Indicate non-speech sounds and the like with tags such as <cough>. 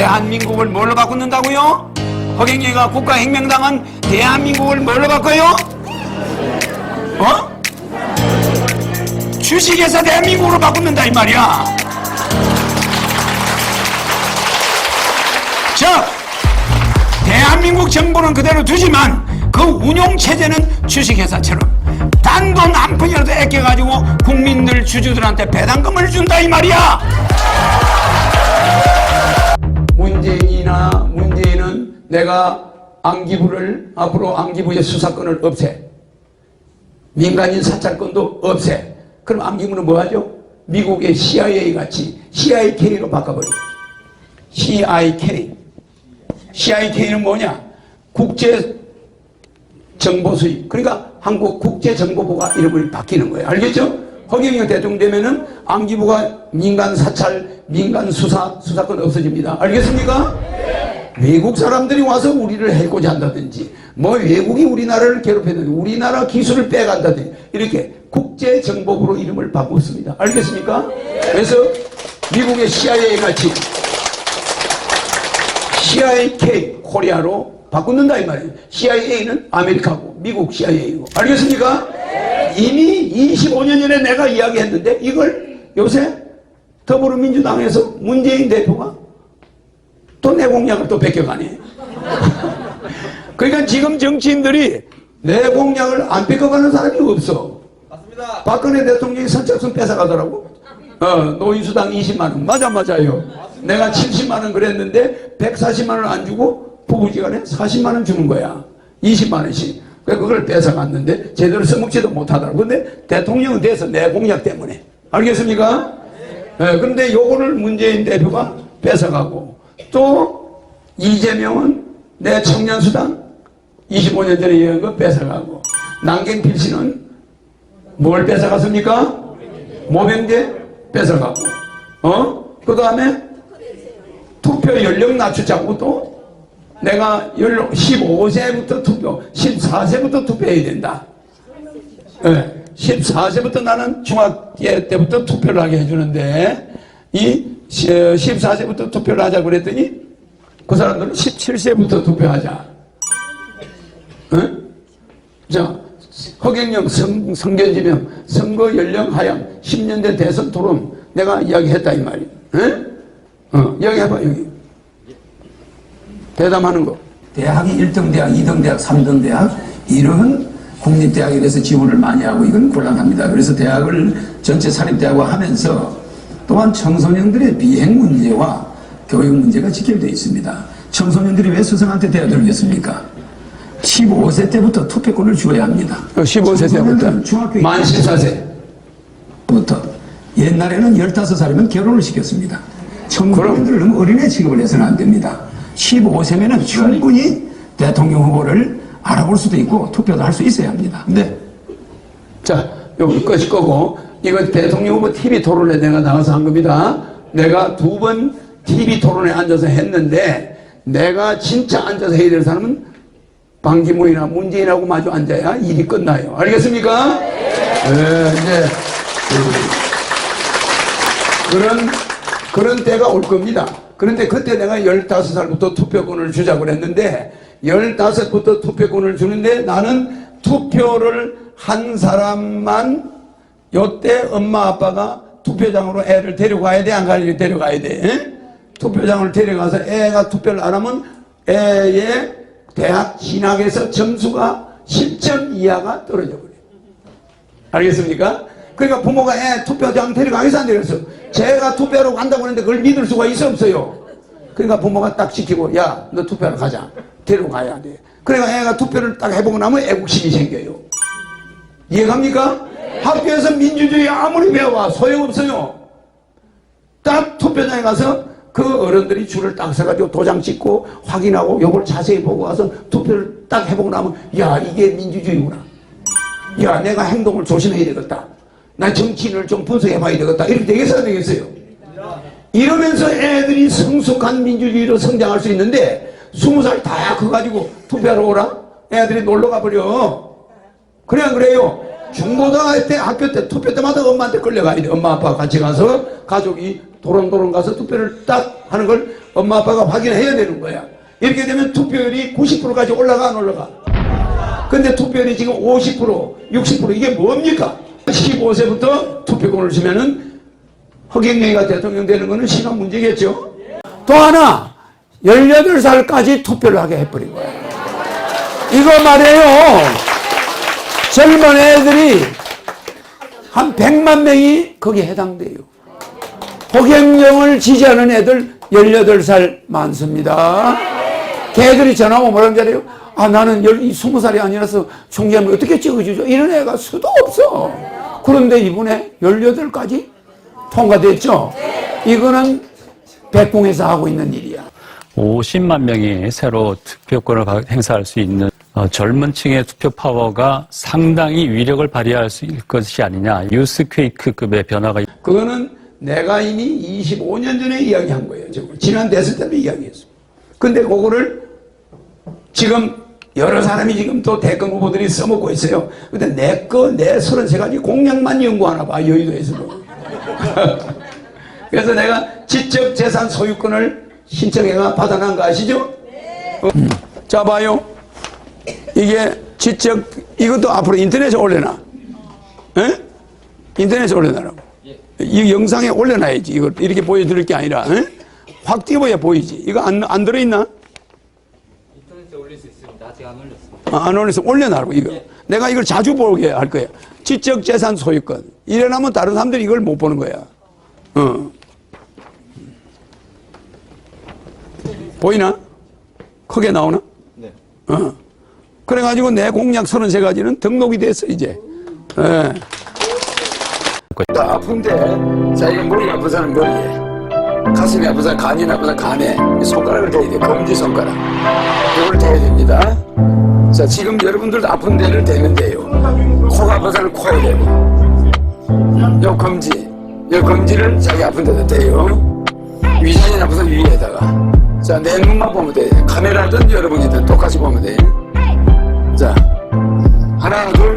대한민국을 뭘로 바꾸는다고요? 허경영이가 국가 혁명당은 대한민국을 뭘로 바꿔요? 어? 주식에서 대한민국으로 바꾸는다 이 말이야. 즉 대한민국 정부는 그대로 두지만 그 운용 체제는 주식회사처럼 단돈 한 푼이라도 아껴가지고 국민들 주주들한테 배당금을 준다 이 말이야. 내가 안기부를 앞으로 안기부의 수사권을 없애. 민간인 사찰권도 없애. 그럼 안기부는 뭐 하죠? 미국의 CIA 같이 CIK로 바꿔버려. CIK. CIK는 뭐냐? 국제 정보 수입. 그러니까 한국 국제정보부가 이름을 바뀌는 거예요. 알겠죠? 허경영 대통령 되면은 안기부가 민간 사찰, 민간 수사, 수사권 없어집니다. 알겠습니까? 외국 사람들이 와서 우리를 해고자 한다든지, 뭐 외국이 우리나라를 괴롭혔는데, 우리나라 기술을 빼간다든지, 이렇게 국제정보부로 이름을 바꿨습니다. 알겠습니까? 그래서 미국의 CIA 같이 CIK 코리아로 바꾸는다 이 말이에요. CIA는 아메리카고 미국 CIA고 알겠습니까? 이미 25년 전에 내가 이야기했는데 이걸 요새 더불어민주당에서 문재인 대표가 또 내 공약을 또 뺏겨가네. <laughs> 그러니까 지금 정치인들이 내 공약을 안 뺏겨가는 사람이 없어. 맞습니다. 박근혜 대통령이 선착순 뺏어가더라고. 어, 노인수당 20만원. 맞아, 맞아요. 내가 70만원 그랬는데 140만원 안 주고 부부지간에 40만원 주는 거야. 20만원씩. 그걸 뺏어갔는데 제대로 써먹지도 못하더라고. 근데 대통령은 돼서 내 공약 때문에. 알겠습니까? 예, 그런데 요거를 문재인 대표가 뺏어가고 또 이재명은 내 청년수당 25년 전에 이런 거 뺏어가고 남경필 씨는 뭘 뺏어갔습니까? 모병제 뺏어가고 어? 그 다음에 투표 연령 낮추자고 또 내가 연령 15세부터 투표 14세부터 투표해야 된다 예, 14세부터 나는 중학교 때부터 투표를 하게 해주는데 이 14세부터 투표를 하자 그랬더니 그 사람들은 17세부터 투표하자 응? 자, 허경영 성, 성견지명 선거 연령 하향 10년 된 대선 토론 내가 이야기했다 이 말이야. 응? 어, 이야기해봐 여기. 대담하는 거. 대학이 1등 대학, 2등 대학, 3등 대학 이런 국립대학에 대해서 지원을 많이 하고 이건 곤란합니다. 그래서 대학을 전체 사립대학화 하면서 또한 청소년들의 비행 문제와 교육 문제가 직결되어 있습니다. 청소년들이 왜 스승한테 대들겠습니까? 15세 때부터 투표권을 주어야 합니다. 15세 청소년들은 때부터 중학교 만 14세. 부터 옛날에는 15살이면 결혼을 시켰습니다. 청소년들을 너무 어린애 취급을 해서는 안 됩니다. 15세면 충분히 대통령 후보를 알아볼 수도 있고 투표도 할 수 있어야 합니다. 네. 자, 여기 끝이 거고, 이거 대통령 후보 TV 토론에 내가 나가서 한 겁니다. 내가 두 번 TV 토론에 앉아서 했는데, 내가 진짜 앉아서 해야 될 사람은 방기문이나 문재인하고 마주 앉아야 일이 끝나요. 알겠습니까? 네, 이제, 그런, 그런 때가 올 겁니다. 그런데 그때 내가 15살부터 투표권을 주자고 그랬는데, 15부터 투표권을 주는데 나는 투표를 한 사람만 요때 엄마 아빠가 투표장으로 애를 데려가야 돼? 안 가야 데려가야 돼? 에? 투표장을 데려가서 애가 투표를 안 하면 애의 대학 진학에서 점수가 10점 이하가 떨어져 버려요. 알겠습니까? 그러니까 부모가 애 투표장 데려가겠어 안 데려갔어? 제가 투표하러 간다고 하는데 그걸 믿을 수가 있어 없어요? 그러니까 부모가 딱 지키고 야 너 투표하러 가자 데려가야 돼 그러니까 애가 투표를 딱 해보고 나면 애국심이 생겨요 이해갑니까? 학교에서 민주주의 아무리 배워봐 소용없어요. 딱 투표장에 가서 그 어른들이 줄을 딱 서가지고 도장 찍고 확인하고 요걸 자세히 보고 와서 투표를 딱 해보고 나면 야 이게 민주주의구나. 야 내가 행동을 조심해야 되겠다. 나 정치인을 좀 분석해봐야 되겠다. 이렇게 되겠어요 안 되겠어요. 이러면서 애들이 성숙한 민주주의로 성장할 수 있는데 스무 살 다 커가지고 투표하러 오라? 애들이 놀러 가 버려. 그래 안 그래요 중고등학교 때 학교 때 투표 때마다 엄마한테 끌려가야 돼 엄마 아빠 같이 가서 가족이 도롱도롱 가서 투표를 딱 하는 걸 엄마 아빠가 확인해야 되는 거야. 이렇게 되면 투표율이 90%까지 올라가 안 올라가? 근데 투표율이 지금 50% 60% 이게 뭡니까? 15세부터 투표권을 주면은 허경영이가 대통령 되는 거는 시간 문제겠죠. 또 하나 18살까지 투표를 하게 해버린 거야. 이거 말이에요. 젊은 애들이 한 100만 명이 거기에 해당돼요. 허경영을 지지하는 애들 18살 많습니다. 걔들이 전화하고 뭐라는 줄 알아요? 아, 나는 20살이 아니라서 총리하면 어떻게 찍어주죠? 이런 애가 수도 없어. 그런데 이번에 18까지 통과됐죠? 이거는 백궁에서 하고 있는 일이야. 50만 명이 새로 투표권을 가- 행사할 수 있는 어, 젊은 층의 투표 파워가 상당히 위력을 발휘할 수 있을 것이 아니냐. 유스퀘이크급의 변화가 그거는 내가 이미 25년 전에 이야기한 거예요. 지난 대선 때도 이야기했어. 근데 그거를 지금 여러 사람이 지금 또 대권 후보들이 써먹고 있어요. 근데 내 거, 내 33가지 공약만 연구하나 봐, 여의도에서도. <laughs> 그래서 내가 지적 재산 소유권을 신청해가 받아난 거 아시죠? 어? 자, 봐요. 이게 지적, 이것도 앞으로 인터넷에 올려놔. 에? 인터넷에 올려놔라고. 이 영상에 올려놔야지. 이걸 이렇게 보여드릴 게 아니라, 에? 확 띄워야 보이지. 이거 안, 안 들어있나? 인터넷에 올릴 수 있습니다. 아직 안 올렸습니다. 아, 안 올려서 올려놔라고, 이거. 내가 이걸 자주 보게 할 거야. 지적 재산 소유권. 이래나면 다른 사람들이 이걸 못 보는 거야. 어. 보이나? 크게 나오나? 네. 어. 그래가지고 내 공약 33가지는 등록이 됐어, 이제. 예. 또 아픈데, 자, 이거 머리가 아픈 사람 머리에, 가슴이 아픈 사람 간이 아픈 사람 간에, 이 손가락을 대야 돼. 검지 손가락. 이걸 대야 됩니다. 자, 지금 여러분들도 아픈 데를 대는데요. 코가 아픈 사람 코에 대고, 요 검지, 요 검지를 자기 아픈 데다 대요. 위장이 아픈 사람 위에다가. 자, 내 눈만 보면 돼. 카메라든 여러분이든 똑같이 보면 돼. 자, 하나, 둘,